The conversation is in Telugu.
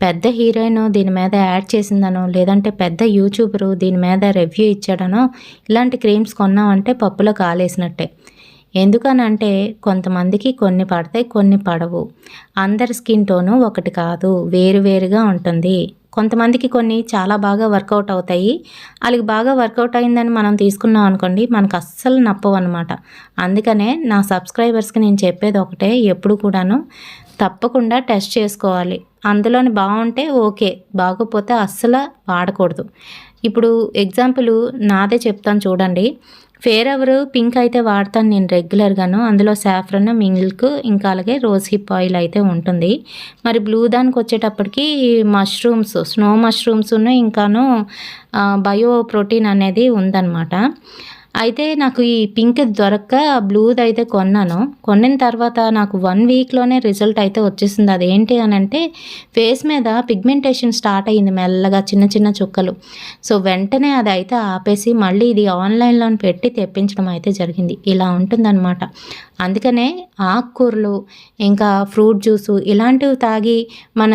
పెద్ద హీరోయిన్ దీని మీద యాడ్ చేసిందనో లేదంటే పెద్ద యూట్యూబరు దీని మీద రివ్యూ ఇచ్చాడనో ఇలాంటి క్రీమ్స్ కొన్నామంటే పప్పులో కాలేసినట్టే. ఎందుకనంటే కొంతమందికి కొన్ని పడతాయి కొన్ని పడవు. అందరి స్కిన్ టోను ఒకటి కాదు వేరు వేరుగా ఉంటుంది. కొంతమందికి కొన్ని చాలా బాగా వర్కౌట్ అవుతాయి. వాళ్ళకి బాగా వర్కౌట్ అయిందని మనం తీసుకున్నాం అనుకోండి మనకు అస్సలు నప్పవు అనమాట అందుకనే నా సబ్స్క్రైబర్స్కి నేను చెప్పేది ఒకటే ఎప్పుడు కూడాను తప్పకుండా టెస్ట్ చేసుకోవాలి. అందులోని బాగుంటే ఓకే బాగోపోతే అస్సలు వాడకూడదు. ఇప్పుడు ఎగ్జాంపుల్ నాదే చెప్తాను చూడండి. ఫేర్ ఎవర్ పింక్ అయితే వాడతాను నేను రెగ్యులర్గాను అందులో సాఫ్రన్ మిల్క్ ఇంకా అలాగే రోజ్ హిప్ ఆయిల్ అయితే ఉంటుంది. మరి బ్లూ దానికి వచ్చేటప్పటికి మష్రూమ్స్ స్నో మష్రూమ్స్ ఇంకాను బయో ప్రోటీన్ అనేది ఉందన్నమాట. అయితే నాకు ఈ పింక్ దొరక్క బ్లూది అయితే కొన్నాను. కొనిన తర్వాత నాకు వన్ వీక్లోనే రిజల్ట్ అయితే వచ్చేసింది. అదేంటి అని అంటే ఫేస్ మీద పిగ్మెంటేషన్ స్టార్ట్ అయ్యింది మెల్లగా చిన్న చిన్న చుక్కలు. సో వెంటనే అది అయితే ఆపేసి మళ్ళీ ఇది ఆన్లైన్లో పెట్టి తెప్పించడం అయితే జరిగింది. ఇలా ఉంటుందన్నమాట. అందుకనే ఆకుకూరలు ఇంకా ఫ్రూట్ జ్యూసు ఇలాంటివి తాగి మన